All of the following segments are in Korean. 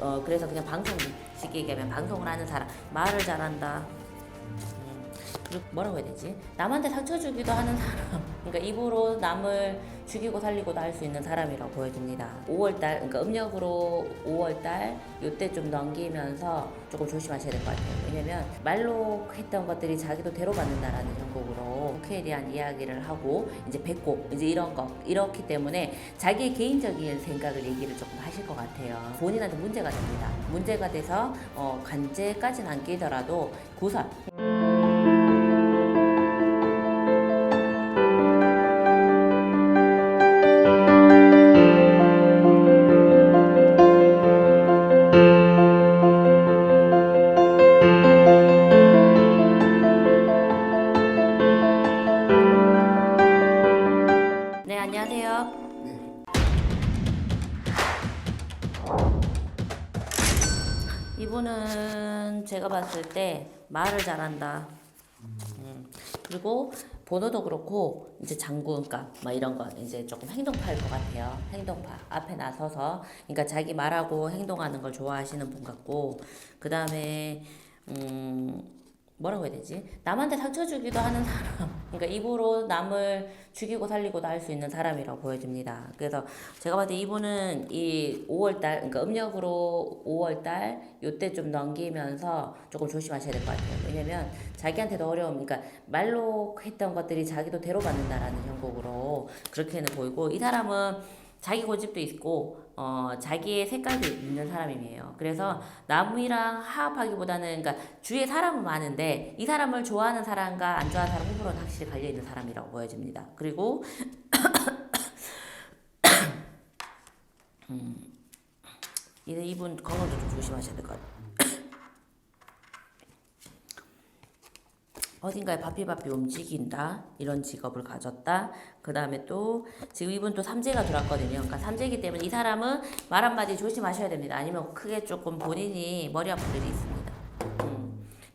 어, 그래서 그냥 방송 쉽게 얘기하면 방송을 하는 사람 말을 잘한다. 뭐라고 해야 되지? 남한테 상처 주기도 하는 사람. 그러니까 입으로 남을 죽이고 살리고도 할 수 있는 사람이라고 보여집니다. 5월달, 그러니까 음력으로 5월달 요때 좀 넘기면서 조금 조심하셔야 될 것 같아요. 왜냐면 말로 했던 것들이 자기도 대로받는다라는 형국으로 국회에 대한 이야기를 하고 이제 배꼽 이제 이런 거 이렇기 때문에 자기의 개인적인 생각을 얘기를 조금 하실 것 같아요. 본인한테 문제가 됩니다. 문제가 돼서 어, 관제까지는 안 끼더라도 구설 이분은 제가 봤을 때 말을 잘한다. 음, 그리고 번호도 그렇고 이제 그러니까 막 이런 거 이제 조금 행동파일 것 같아요. 행동파 앞에 나서서 그러니까 자기 말하고 행동하는 걸 좋아하시는 분 같고 그 다음에 음 뭐라고 해야 되지? 남한테 상처 주기도 하는 사람. 그러니까 입으로 남을 죽이고 살리고도 할수 있는 사람이라고 보여집니다. 그래서 제가 봤을 때 이분은 이 5월달, 그러니까 음력으로 5월달 요때 좀 넘기면서 조금 조심하셔야 될 것 같아요. 왜냐면 자기한테도 어려움, 그러니까 말로 했던 것들이 자기도 대로 받는다라는 형국으로 그렇게는 보이고 이 사람은 자기 고집도 있고 어 자기의 색깔도 있는 사람이에요. 그래서 남이랑 화합하기보다는 그러니까 주위에 사람은 많은데 이 사람을 좋아하는 사람과 안 좋아하는 사람 호불호는 확실히 갈려 있는 사람이라고 보여집니다. 그리고 음, 이- 이분 건강도 좀 조심하셔야 될 것 같아요. 어딘가에 바삐바삐 움직인다 이런 직업을 가졌다 그 다음에 또 지금 이분 또 삼재가 들어왔거든요 그러니까 삼재이기 때문에 이 사람은 말 한마디 조심하셔야 됩니다 아니면 크게 조금 본인이 머리 아플 일이 있습니다 음.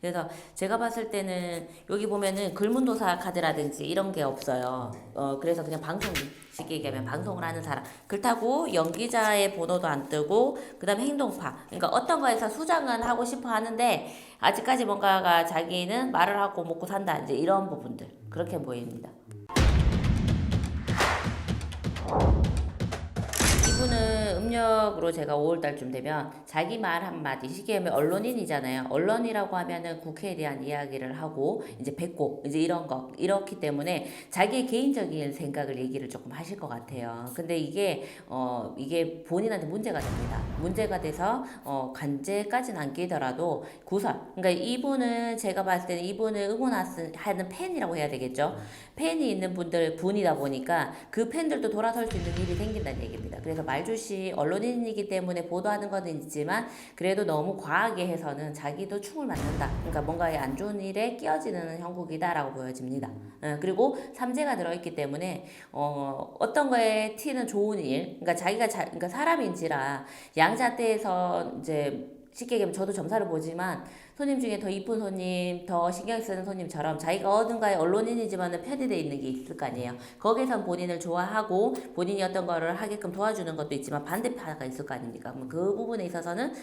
그래서 제가 봤을 때는 여기 보면은 글문도사 카드라든지 이런 게 없어요. 어 그래서 그냥 방송 쉽게 얘기하면 방송을 하는 사람. 그렇다고 연기자의 번호도 안 뜨고 그 다음에 행동파. 그러니까 어떤 거에서 수장은 하고 싶어 하는데 아직까지 뭔가가 자기는 말을 하고 먹고 산다. 이제 이런 부분들. 그렇게 보입니다. 음력으로 제가 5월달쯤 되면 자기 말 한마디 쉽게 하면 언론인이잖아요. 언론이라고 하면은 국회에 대한 이야기를 하고 이제 배꼽 이제 이런 거 이렇기 때문에 자기의 개인적인 생각을 얘기를 조금 하실 것 같아요. 근데 이게 어 이게 본인한테 문제가 됩니다. 문제가 돼서 어 관제까지는 안 끼더라도 구설. 그러니까 이분은 제가 봤을 때는 이분을 응원하는 팬이라고 해야 되겠죠. 팬이 있는 분들 분이다 보니까 그 팬들도 돌아설 수 있는 일이 생긴다는 얘기입니다. 그래서 말주시 언론인이기 때문에 보도하는 거는 있지만 그래도 너무 과하게 해서는 자기도 충을 맞는다. 그러니까 뭔가의 안 좋은 일에 끼어지는 형국이다라고 보여집니다. 어, 그리고 삼재가 들어있기 때문에 어, 어떤 거에 티는 좋은 일, 그러니까 자기가 자, 그러니까 사람인지라 양 자대에서 이제 쉽게 얘기하면 저도 점사를 보지만 손님 중에 더 이쁜 손님, 더 신경 쓰는 손님처럼 자기가 어딘가에 언론인이지만은 편의돼 있는 게 있을 거 아니에요. 거기선 본인을 좋아하고 본인이 어떤 거를 하게끔 도와주는 것도 있지만 반대파가 있을 거 아닙니까? 그 부분에 있어서는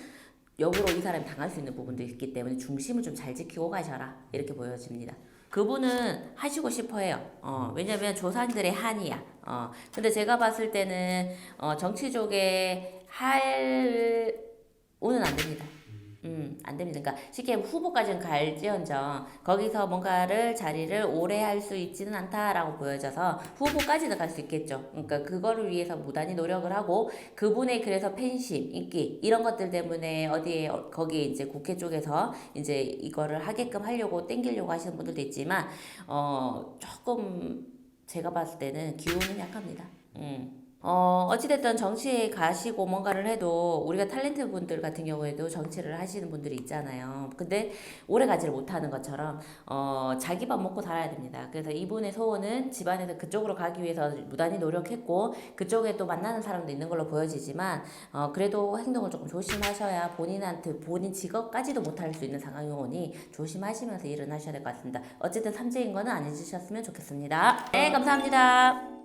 역으로 이 사람이 당할 수 있는 부분도 있기 때문에 중심을 좀 잘 지키고 가셔라 이렇게 보여집니다. 그분은 하시고 싶어해요. 어, 왜냐면 조상들의 한이야. 어, 근데 제가 봤을 때는 어, 정치 쪽에 할 오는 안 됩니다. 음, 안 됩니다. 그러니까 쉽게 후보까지는 갈지언정 거기서 뭔가를 자리를 오래 할 수 있지는 않다라고 보여져서 후보까지는 갈 수 있겠죠. 그러니까 그거를 위해서 무단히 노력을 하고 그분의 그래서 팬심, 인기 이런 것들 때문에 어디에 어, 거기 이제 국회 쪽에서 이제 이거를 하게끔 하려고 땡기려고 하시는 분들도 있지만 어 조금 제가 봤을 때는 기운은 약합니다. 음. 어, 어찌됐든 정치에 가시고 뭔가를 해도 우리가 탤런트 분들 같은 경우에도 정치를 하시는 분들이 있잖아요. 근데 오래 가지를 못하는 것처럼, 어, 자기 밥 먹고 살아야 됩니다. 그래서 이분의 소원은 집안에서 그쪽으로 가기 위해서 무단히 노력했고, 그쪽에 또 만나는 사람도 있는 걸로 보여지지만, 어, 그래도 행동을 조금 조심하셔야 본인한테 본인 직업까지도 못할 수 있는 상황이 오니 조심하시면서 일을 하셔야 될 것 같습니다. 어쨌든 삼재인 거는 안 잊으셨으면 좋겠습니다. 네, 감사합니다.